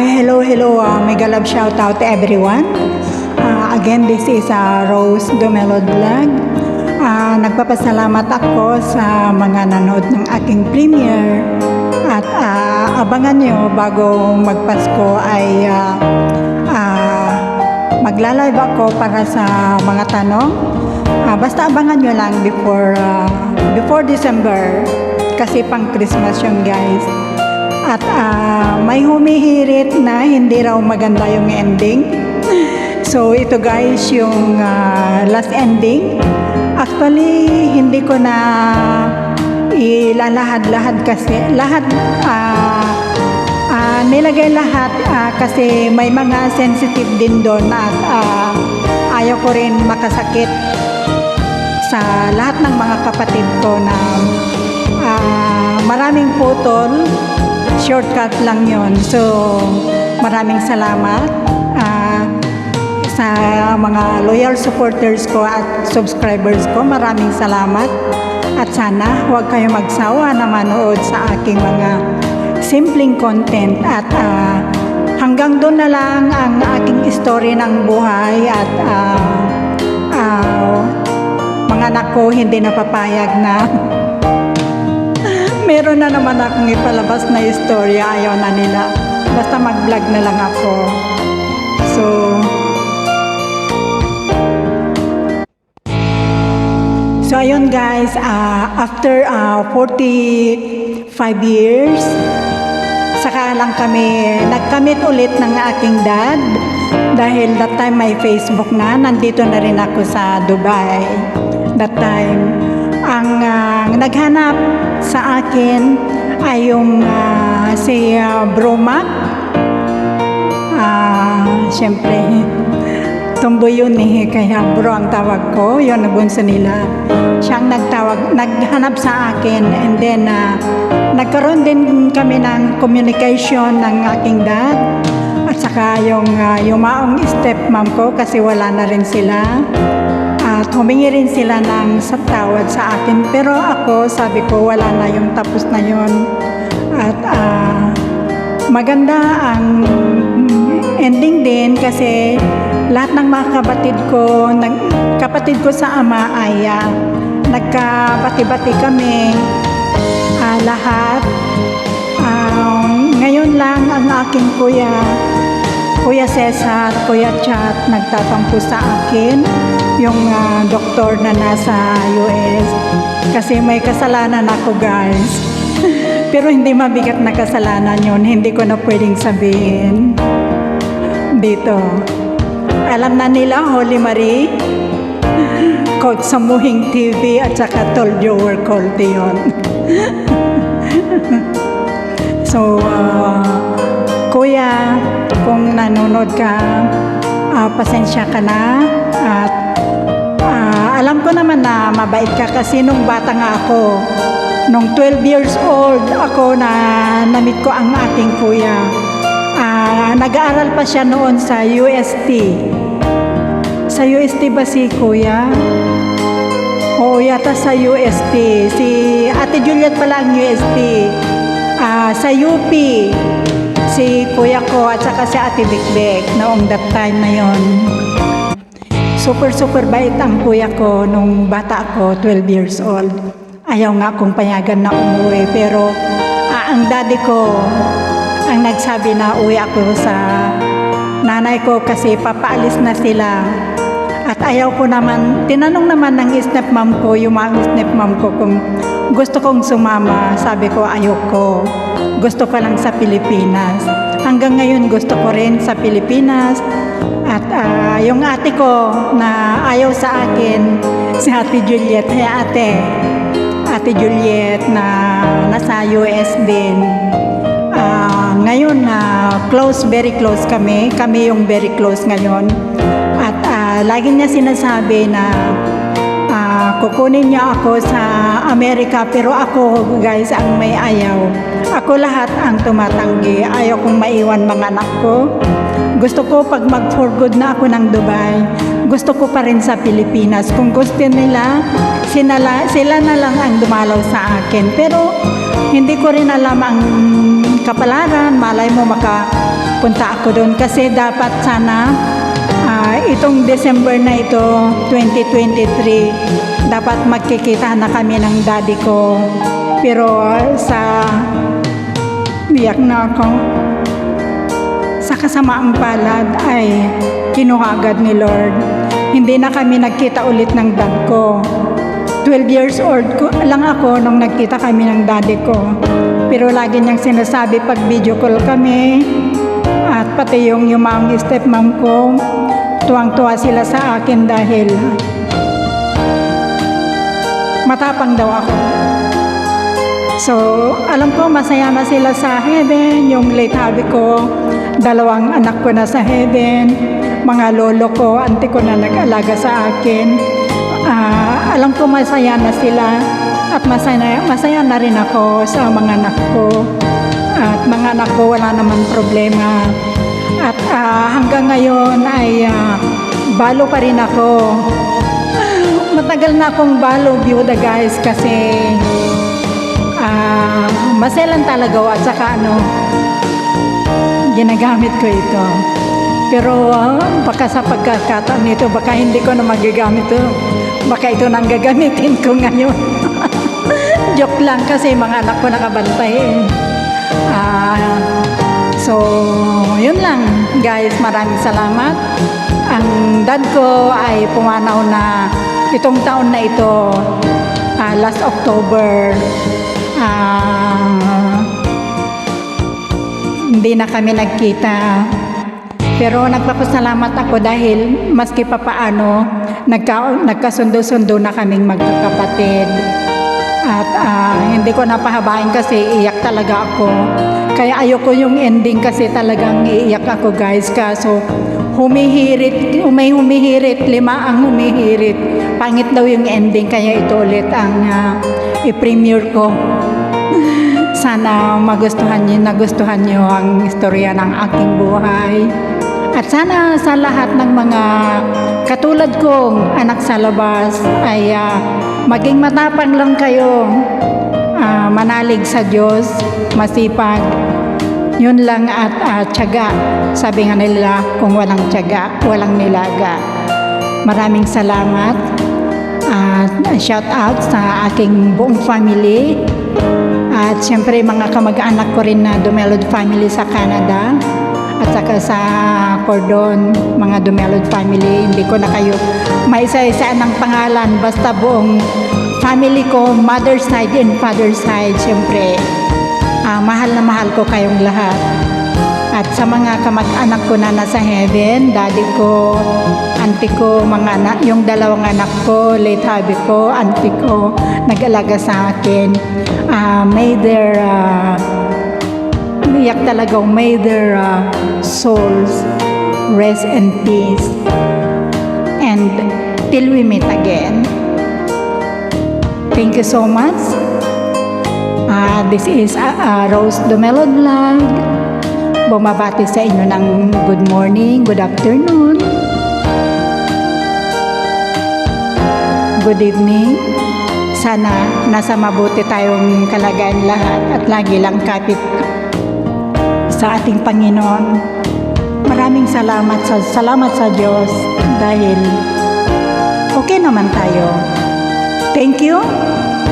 hello, hello. Uh, mega love shout out to everyone. Uh, again, this is uh, Rose Dumelod Vlog. Uh, nagpapasalamat ako sa mga nanood ng aking premiere. At uh, abangan nyo bago magpasko ay uh, uh, magla-live ako para sa mga tanong. Ah, basta abangan nyo lang before ah, before December kasi pang Christmas yun guys. At ah, may humihirit na hindi raw maganda yung ending. So ito guys yung ah, last ending. Actually hindi ko na ilalahad-lahad kasi lahat ah, ah, nilagay lahat ah, kasi may mga sensitive din doon at ah, ayaw ko rin makasakit sa lahat ng mga kapatid ko na ah, maraming putol, shortcut lang yon. So, maraming salamat ah, sa mga loyal supporters ko at subscribers ko. Maraming salamat. At sana huwag kayo magsawa na manood sa aking mga simpleng content at ah, hanggang doon na lang ang aking story ng buhay at ah, ah, mga anak ko hindi napapayag na meron na naman akong ipalabas na istorya, ayaw na nila. Basta mag-vlog na lang ako. So, So ayun guys, ah, after ah, 45 years, saka lang kami nagkamit ulit ng aking dad dahil that time may Facebook na, nandito na rin ako sa Dubai. That time, ang ah, naghanap sa akin ay yung ah, si ah, Bro Mac. Ah, Siyempre, tumboy yun eh, kaya bro ang tawag ko, yun nabunso nila. Siyang nagtawag, naghanap sa akin and then ah, nagkaroon din kami ng communication ng aking dad at saka yung uh, yumaong stepmom ko kasi wala na rin sila. At humingi rin sila ng tawad sa akin. Pero ako, sabi ko, wala na yung tapos na yun. At ah, maganda ang ending din kasi lahat ng mga kapatid ko, nag, kapatid ko sa ama ay ah, nagkabati-bati kami ah, lahat. Ah, ngayon lang ang aking kuya, Kuya Cesar, Kuya Chat, nagtatampo sa akin yung ah, doktor na nasa US kasi may kasalanan ako guys. Pero hindi mabigat na kasalanan yun, hindi ko na pwedeng sabihin dito. Alam na nila, Holy Marie, Coach Samuhing TV at saka You Were Called yun. so, ah, Kuya, kung nanonood ka, ah, pasensya ka na at ah, alam ko naman na mabait ka kasi nung bata nga ako, nung 12 years old ako na namit ko ang aking kuya. Ah, nag-aaral pa siya noon sa UST. Sa UST ba si kuya? Oo, yata sa UST. Si Ate Juliet pala ang UST. Ah, sa UP, si kuya ko at saka si Ate Bikbik noong that time na yon. Super, super bait ang kuya ko nung bata ako, 12 years old. Ayaw nga akong payagan na umuwi, pero ah, ang daddy ko ang nagsabi na uwi ako sa nanay ko kasi papaalis na sila. At ayaw ko naman, tinanong naman ng stepmom ko, yung mga stepmom ko kung gusto kong sumama. Sabi ko, ayoko. Gusto ko lang sa Pilipinas. Hanggang ngayon gusto ko rin sa Pilipinas. At ah, yung ate ko na ayaw sa akin, si Ate Juliet. Hey ate, Ate Juliet na nasa US din. Ah, ngayon na close, very close kami. Kami yung very close ngayon. At ah, lagi niya sinasabi na kukunin niya ako sa Amerika pero ako guys ang may ayaw. Ako lahat ang tumatanggi. Ayaw kong maiwan mga anak ko. Gusto ko pag mag for good na ako ng Dubai, gusto ko pa rin sa Pilipinas. Kung gusto nila, sinala, sila na lang ang dumalaw sa akin. Pero hindi ko rin alam ang kapalaran, malay mo makapunta ako doon kasi dapat sana ah, itong December na ito, 2023, dapat magkikita na kami ng daddy ko. Pero ah, sa biyak na ako, sa kasamaang palad ay kinuha agad ni Lord. Hindi na kami nagkita ulit ng dad ko. 12 years old ko, lang ako nung nagkita kami ng daddy ko. Pero lagi niyang sinasabi pag video call kami at pati yung yung mga stepmom ko, tuwang-tuwa sila sa akin dahil matapang daw ako. So, alam ko masaya na sila sa heaven, yung late hubby ko, dalawang anak ko na sa heaven, mga lolo ko, auntie ko na nag-alaga sa akin. Ah, alam ko masaya na sila at masaya, masaya na rin ako sa mga anak ko. At mga anak ko wala naman problema. At ah, hanggang ngayon ay ah, balo pa rin ako. Matagal na akong balo, byuda guys, kasi ah maselan talaga at saka ano, ginagamit ko ito. Pero ah, baka sa pagkakataon nito, baka hindi ko na magagamit ito. Baka ito nang gagamitin ko ngayon. Joke lang kasi mga anak ko nakabantay eh. Ah, so, yun lang guys. Maraming salamat. Ang dad ko ay pumanaw na itong taon na ito, ah, last October. Ah, hindi na kami nagkita. Pero nagpapasalamat ako dahil maski pa paano, nagka, nagkasundo-sundo na kaming magkakapatid. At ah, hindi ko napahabain kasi iyak talaga ako. Kaya ayoko yung ending kasi talagang iiyak ako guys. Kaso humihirit, may humihirit, lima ang humihirit. Pangit daw yung ending kaya ito ulit ang ah, i-premiere ko. Sana magustuhan niyo, nagustuhan niyo ang istorya ng aking buhay. At sana sa lahat ng mga katulad kong anak sa labas ay ah, maging matapang lang kayo. Ah, manalig sa Diyos, masipag. Yun lang at ah, tiyaga. Sabi nga nila, kung walang tiyaga, walang nilaga. Maraming salamat. At shout out sa aking buong family. At siyempre mga kamag-anak ko rin na Dumelod family sa Canada. At saka sa Cordon, mga Dumelod family. Hindi ko na kayo maisa-isa ng pangalan. Basta buong family ko, mother side and father side, siyempre. Ah, mahal na mahal ko kayong lahat. At sa mga kamag-anak ko na nasa heaven, daddy ko, auntie ko, mga anak, yung dalawang anak ko, late hubby ko, auntie ko, nag-alaga sa akin. Ah, may their, ah, umiyak talaga, may their ah, souls rest in peace. And till we meet again. Thank you so much. Ah, this is uh, uh, Rose Dumelo Vlog. Bumabati sa inyo ng good morning, good afternoon, good evening. Sana nasa mabuti tayong kalagayan lahat at lagi lang kapit sa ating Panginoon. Maraming salamat sa salamat sa Diyos dahil okay naman tayo. Thank you.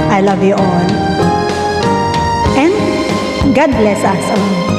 I love you all. God bless us all.